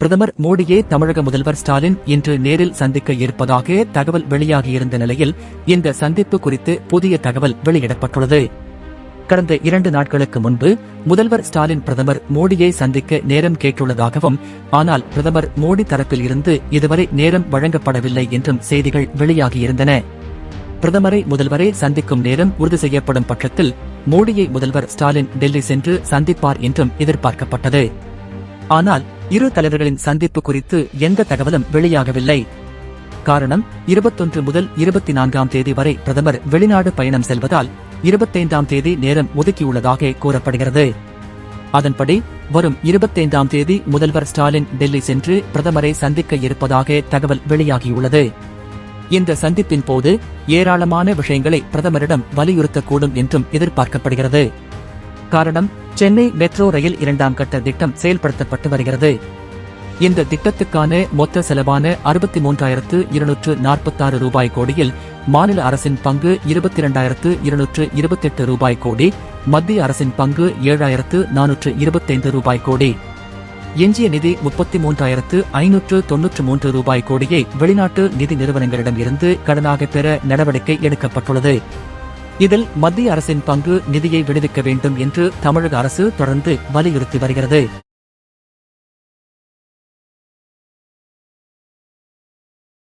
பிரதமர் மோடியை தமிழக முதல்வர் ஸ்டாலின் இன்று நேரில் சந்திக்க இருப்பதாக தகவல் வெளியாகியிருந்த நிலையில் இந்த சந்திப்பு குறித்து புதிய தகவல் வெளியிடப்பட்டுள்ளது. கடந்த இரண்டு நாட்களுக்கு முன்பு முதல்வர் ஸ்டாலின் பிரதமர் மோடியை சந்திக்க நேரம் கேட்டுள்ளதாகவும் ஆனால் பிரதமர் மோடி தரப்பில் இருந்து இதுவரை நேரம் வழங்கப்படவில்லை என்றும் செய்திகள் வெளியாகியிருந்தன. பிரதமரை முதல்வரை சந்திக்கும் நேரம் உறுதி செய்யப்படும் பட்சத்தில் மோடியை முதல்வர் ஸ்டாலின் டெல்லி சென்று சந்திப்பார் என்றும் எதிர்பார்க்கப்பட்டது. ஆனால் இரு தலைவர்களின் சந்திப்பு குறித்து எந்த தகவலும் வெளியாகவில்லை. காரணம் இருபத்தொன்று முதல் இருபத்தி நான்காம் தேதி வரை பிரதமர் வெளிநாடு பயணம் செல்வதால் இருபத்தைந்தாம் தேதி நேரம் ஒதுக்கியுள்ளதாக கூறப்படுகிறது. அதன்படி வரும் இருபத்தைந்தாம் தேதி முதல்வர் ஸ்டாலின் டெல்லி சென்று பிரதமரை சந்திக்க இருப்பதாக தகவல் வெளியாகியுள்ளது. இந்த சந்திப்பின் போது ஏராளமான விஷயங்களை பிரதமரிடம் வலியுறுத்தக்கூடும் என்றும் எதிர்பார்க்கப்படுகிறது. காரணம் சென்னை மெட்ரோ ரயில் இரண்டாம் கட்ட திட்டம் செயல்படுத்தப்பட்டு வருகிறது. இந்த திட்டத்துக்கான மொத்த செலவான அறுபத்தி மூன்றாயிரத்து இருநூற்று நாற்பத்தாறு ரூபாய் கோடியில் மாநில அரசின் பங்கு இருபத்தி இரண்டாயிரத்து இருநூற்று இருபத்தெட்டு ரூபாய் கோடி மத்திய அரசின் பங்கு ஏழாயிரத்து நானூற்று இருபத்தைந்து ரூபாய் கோடி. எஞ்சிய நிதி முப்பத்தி மூன்றாயிரத்து ஐநூற்று தொன்னூற்று மூன்று ரூபாய் கோடியை வெளிநாட்டு நிதி நிறுவனங்களிடம் இருந்து கடனாக பெற நடவடிக்கை எடுக்கப்பட்டுள்ளது. இதில் மத்திய அரசின் பங்கு நிதியை விடுவிக்க வேண்டும் என்று தமிழக அரசு தொடர்ந்து வலியுறுத்தி வருகிறது.